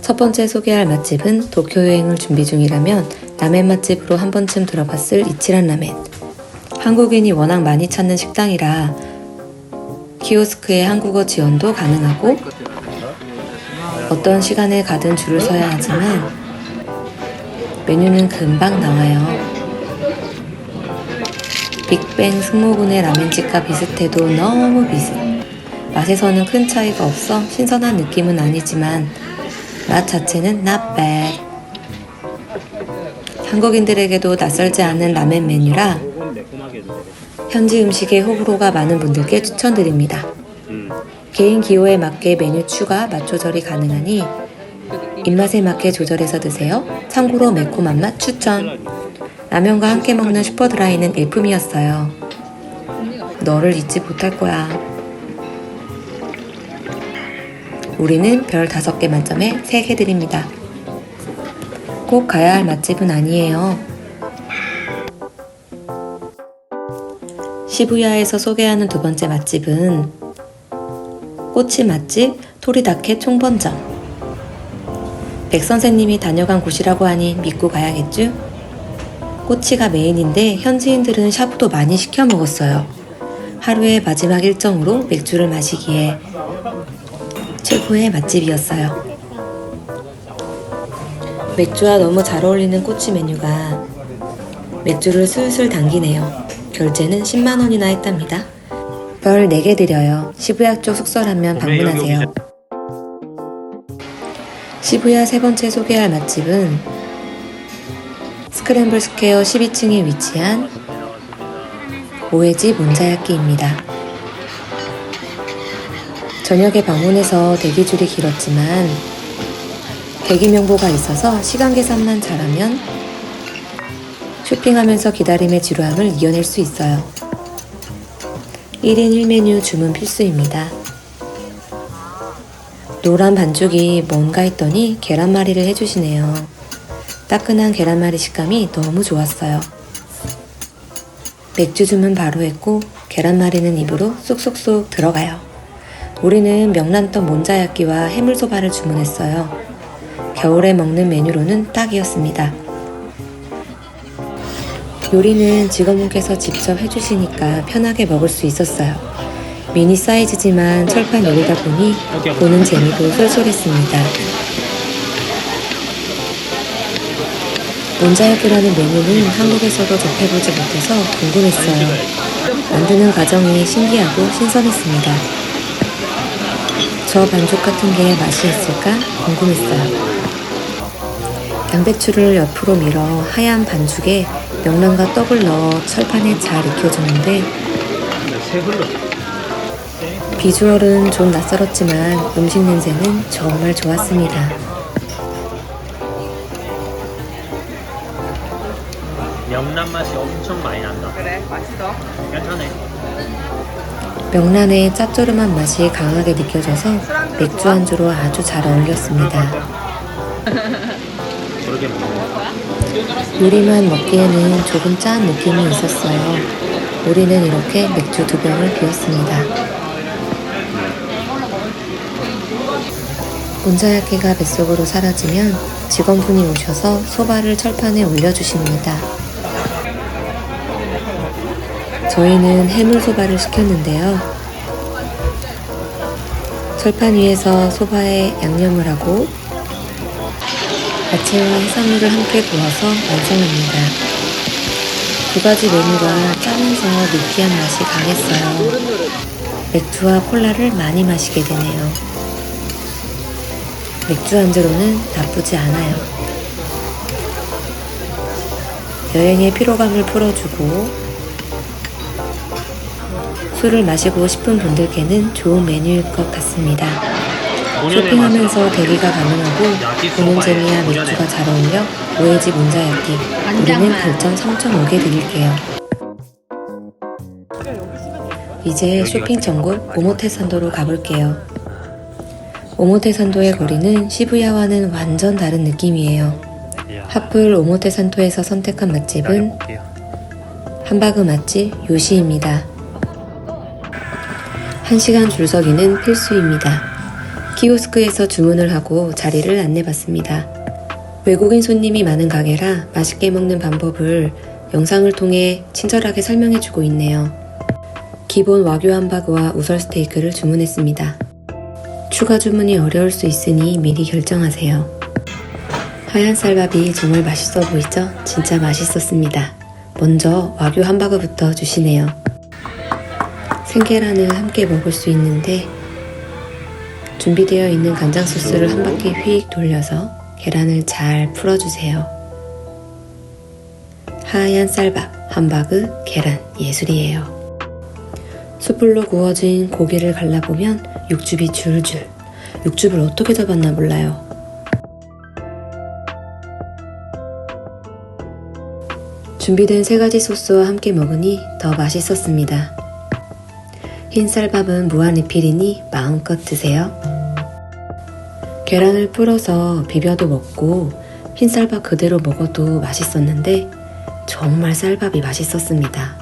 첫 번째 소개할 맛집은 도쿄 여행을 준비 중이라면 라멘 맛집으로 한 번쯤 들어봤을 이치란 라멘. 한국인이 워낙 많이 찾는 식당이라 키오스크의 한국어 지원도 가능하고 어떤 시간에 가든 줄을 서야 하지만 메뉴는 금방 나와요. 빅뱅 승모군의 라멘집과 비슷해도 너무 비슷. 맛에서는 큰 차이가 없어 신선한 느낌은 아니지만 맛 자체는 not bad. 한국인들에게도 낯설지 않은 라멘 메뉴라 현지 음식에 호불호가 많은 분들께 추천드립니다. 음. 개인 기호에 맞게 메뉴 추가, 맛 조절이 가능하니 입맛에 맞게 조절해서 드세요. 참고로 매콤한 맛 추천. 라면과 함께 먹는 슈퍼드라이는 일품이었어요. 너를 잊지 못할 거야. 우리는 별 5개 만점에 3개 드립니다. 꼭 가야 할 맛집은 아니에요. 시부야에서 소개하는 두 번째 맛집은 꼬치 맛집 토리다케 총번점. 백 선생님이 다녀간 곳이라고 하니 믿고 가야겠죠? 꼬치가 메인인데 현지인들은 샤브도 많이 시켜 먹었어요. 하루의 마지막 일정으로 맥주를 마시기에 최고의 맛집이었어요. 맥주와 너무 잘 어울리는 꼬치 메뉴가 맥주를 술술 당기네요. 결제는 10만원이나 했답니다. 별 4개 드려요. 시부야 쪽 숙소라면 방문하세요. 시부야 세 번째 소개할 맛집은 스크램블 스퀘어 12층에 위치한 오해지 몬자야끼입니다. 저녁에 방문해서 대기줄이 길었지만 대기 명보가 있어서 시간 계산만 잘하면 쇼핑하면서 기다림의 지루함을 이겨낼 수 있어요. 1인 1메뉴 주문 필수입니다. 노란 반죽이 뭔가 했더니 계란말이를 해주시네요. 따끈한 계란말이 식감이 너무 좋았어요. 맥주 주문 바로 했고 계란말이는 입으로 쏙쏙쏙 들어가요. 우리는 명란떡 몬자야끼와 해물소바를 주문했어요. 겨울에 먹는 메뉴로는 딱이었습니다. 요리는 직원분께서 직접 해주시니까 편하게 먹을 수 있었어요. 미니 사이즈지만 철판 요리다 보니 보는 재미도 쏠쏠했습니다. 몬자야끼라는 메뉴는 한국에서도 접해보지 못해서 궁금했어요. 만드는 과정이 신기하고 신선했습니다. 저 반죽 같은 게 맛이 있을까 궁금했어요. 양배추를 옆으로 밀어 하얀 반죽에 명란과 떡을 넣어 철판에 잘 익혀주는데. 비주얼은 좀 낯설었지만 음식 냄새는 정말 좋았습니다. 명란 맛이 엄청 많이 난다. 그래 맛있어 괜찮네. 명란의 짭조름한 맛이 강하게 느껴져서 맥주 안주로 아주 잘 어울렸습니다. 요리만 먹기에는 조금 짠 느낌이 있었어요. 우리는 이렇게 맥주 두 병을 비웠습니다. 몬자야끼가 뱃속으로 사라지면 직원분이 오셔서 소바를 철판에 올려주십니다. 저희는 해물소바를 시켰는데요. 철판 위에서 소바에 양념을 하고 야채와 해산물을 함께 구워서 완성합니다. 두 가지 메뉴가 짜면서 느끼한 맛이 강했어요. 맥주와 콜라를 많이 마시게 되네요. 맥주 안주로는 나쁘지 않아요. 여행의 피로감을 풀어주고 술을 마시고 싶은 분들께는 좋은 메뉴일 것 같습니다. 쇼핑하면서 대기가 가능하고 재미와 맥주가 잘 어울려 오해지 몬자야끼 우리는 별점 3.5개 드릴게요. 이제 쇼핑 전국 오모테산도로 가볼게요. 오모테산도의 거리는 시부야와는 완전 다른 느낌이에요. 하플 오모테산도에서 선택한 맛집은. 함바그 맛집 요시입니다. 1시간 줄 서기는 필수입니다. 키오스크에서 주문을 하고 자리를 안내받습니다. 외국인 손님이 많은 가게라 맛있게 먹는 방법을 영상을 통해 친절하게 설명해주고 있네요. 기본 와규 함바그와 우설 스테이크를 주문했습니다. 추가 주문이 어려울 수 있으니 미리 결정하세요. 하얀 쌀밥이 정말 맛있어 보이죠? 진짜 맛있었습니다. 먼저 와규 함바그부터 주시네요. 생계란을 함께 먹을 수 있는데 준비되어 있는 간장 소스를 한 바퀴 휙 돌려서 계란을 잘 풀어주세요. 하얀 쌀밥, 함바그, 계란 예술이에요. 숯불로 구워진 고기를 갈라보면 육즙이 줄줄. 육즙을 어떻게 잡았나 몰라요. 준비된 세 가지 소스와 함께 먹으니 더 맛있었습니다. 흰 쌀밥은 무한 리필이니 마음껏 드세요. 계란을 풀어서 비벼도 먹고 흰 쌀밥 그대로 먹어도 맛있었는데 정말 쌀밥이 맛있었습니다.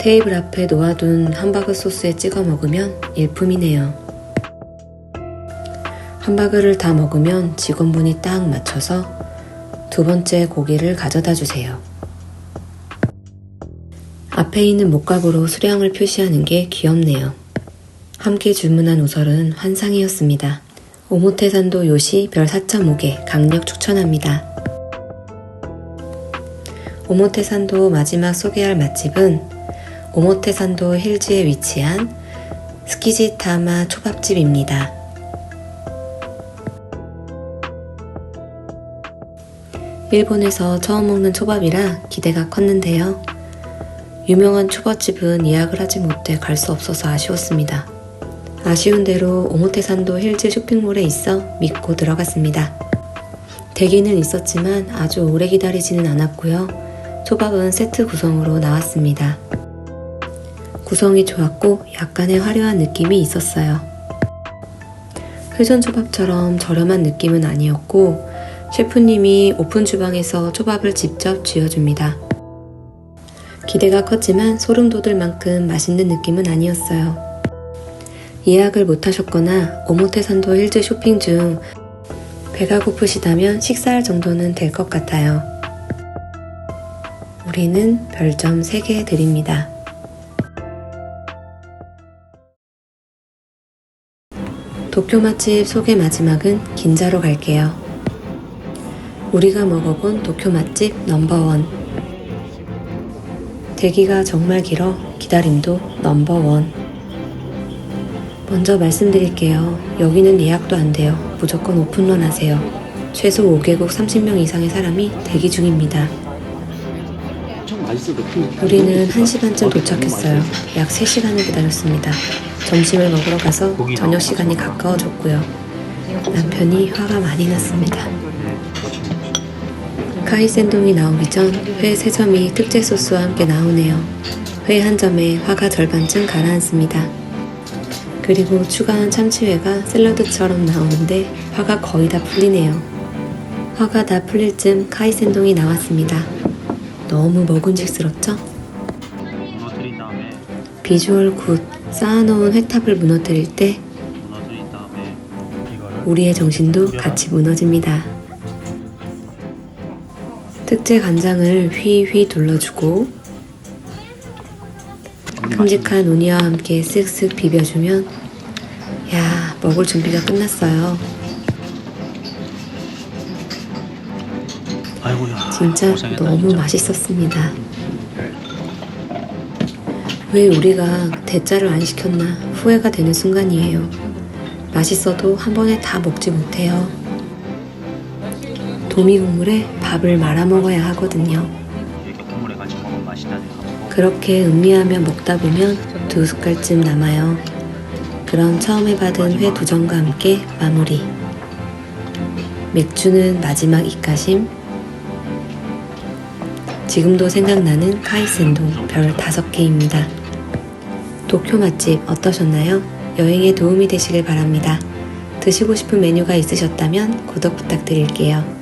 테이블 앞에 놓아둔 함바그 소스에 찍어 먹으면 일품이네요. 함바그를 다 먹으면 직원분이 딱 맞춰서 두 번째 고기를 가져다 주세요. 앞에 있는 목각으로 수량을 표시하는 게 귀엽네요. 함께 주문한 우설은 환상이었습니다. 오모테산도 요시 별 4.5개 강력 추천합니다. 오모테산도 마지막 소개할 맛집은 오모테산도 힐즈에 위치한 스키지타마 초밥집입니다. 일본에서 처음 먹는 초밥이라 기대가 컸는데요. 유명한 초밥집은 예약을 하지 못해 갈 수 없어서 아쉬웠습니다. 아쉬운 대로 오모테산도 힐즈 쇼핑몰에 있어 믿고 들어갔습니다. 대기는 있었지만 아주 오래 기다리지는 않았고요. 초밥은 세트 구성으로 나왔습니다. 구성이 좋았고 약간의 화려한 느낌이 있었어요. 회전 초밥처럼 저렴한 느낌은 아니었고 셰프님이 오픈 주방에서 초밥을 직접 쥐어줍니다. 기대가 컸지만 소름 돋을 만큼 맛있는 느낌은 아니었어요. 예약을 못하셨거나 오모테산도 힐즈 쇼핑 중 배가 고프시다면 식사할 정도는 될 것 같아요. 우리는 별점 3개 드립니다. 도쿄 맛집 소개 마지막은 긴자로 갈게요. 우리가 먹어본 도쿄 맛집 넘버원. 대기가 정말 길어 기다림도 넘버원. 먼저 말씀드릴게요. 여기는 예약도 안 돼요. 무조건 오픈런 하세요. 최소 5개국 30명 이상의 사람이 대기 중입니다. 우리는 1시 반쯤 도착했어요. 약 3시간을 기다렸습니다. 점심을 먹으러 가서 저녁 시간이 가까워졌고요. 남편이 화가 많이 났습니다. 카이센동이 나오기 전 회 3점이 특제 소스와 함께 나오네요. 회 한 점에 화가 절반쯤 가라앉습니다. 그리고 추가한 참치회가 샐러드처럼 나오는데 화가 거의 다 풀리네요. 화가 다 풀릴 쯤 카이센동이 나왔습니다. 너무 먹음직스럽죠? 비주얼 굿 쌓아놓은 회탑을 무너뜨릴 때 우리의 정신도 같이 무너집니다. 특제 간장을 휘휘 둘러주고 큼직한 우니와 함께 쓱쓱 비벼주면 야 먹을 준비가 끝났어요. 아이고야 진짜 고생했다, 너무 진짜. 맛있었습니다. 왜 우리가 대짜를 안 시켰나 후회가 되는 순간이에요. 맛있어도 한 번에 다 먹지 못해요. 도미 국물에 밥을 말아 먹어야 하거든요. 그렇게 음미하며 먹다 보면 두 숟갈쯤 남아요. 그럼 처음에 받은 회두 점과 함께 마무리. 맥주는 마지막 입가심. 지금도 생각나는 카이센동 별 다섯 개입니다. 도쿄 맛집 어떠셨나요? 여행에 도움이 되시길 바랍니다. 드시고 싶은 메뉴가 있으셨다면 구독 부탁드릴게요.